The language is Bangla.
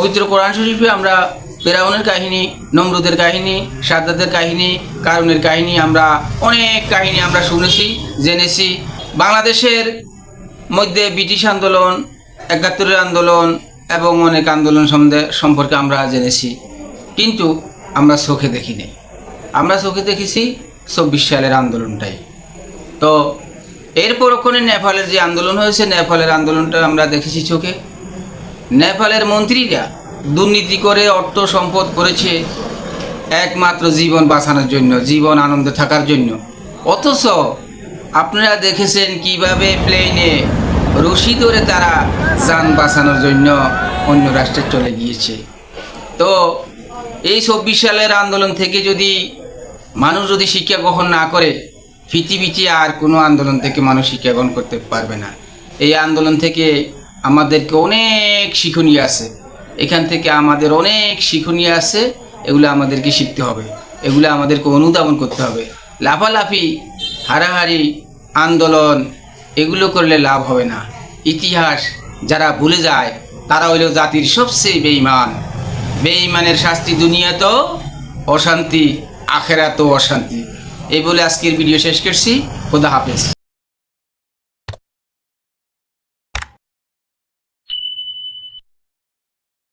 পবিত্র কোরআন শরীফে আমরা ফেরাউনের কাহিনী, নমরুদের কাহিনী, সাদ্দাদের কাহিনী, কারুনের কাহিনী আমরা অনেক কাহিনী আমরা শুনেছি, জেনেছি। বাংলাদেশের মধ্যে ব্রিটিশ আন্দোলন, একাত্তরের আন্দোলন এবং অনেক আন্দোলন সম্বন্ধে সম্পর্কে আমরা জেনেছি। কিন্তু আমরা চোখে দেখিনি। আমরা চোখে দেখেছি চব্বিশ সালের আন্দোলনটাই। তো এরপর ওখানে নেপালের যে আন্দোলন হয়েছে, নেপালের আন্দোলনটা আমরা দেখেছি চোখে। নেপালের মন্ত্রীরা দুর্নীতি করে অর্থ সম্পদ করেছে একমাত্র জীবন বাঁচানোর জন্য, জীবন আনন্দে থাকার জন্য। অথচ আপনারা দেখেছেন কীভাবে প্লেনে রশি ধরে তারা যান বাঁচানোর জন্য অন্য রাষ্ট্রে চলে গিয়েছে। তো এই চব্বিশ সালের আন্দোলন থেকে যদি মানুষ যদি শিক্ষা গ্রহণ না করে, পৃথিবীতে আর কোনো আন্দোলন থেকে মানুষ শিক্ষা গ্রহণ করতে পারবে না। এই আন্দোলন থেকে আমাদেরকে অনেক শিক্ষণীয় আছে। এখান থেকে আমাদের অনেক শিক্ষণীয় আছে, এগুলো আমাদেরকে শিখতে হবে। এগুলো আমাদেরকে অনুধাবন করতে হবে। লাফালাফি, হারাহারি, আন্দোলন, এগুলো করলে লাভ হবে না। ইতিহাস যারা ভুলে যায়, তারা হইল জাতির সবচেয়ে বেঈমান। বেঈমানের শাস্তি দুনিয়াতেও অশান্তি, আখেরাতেও অশান্তি। এই বলে আজকের ভিডিও শেষ করছি। খোদা হাফেজ।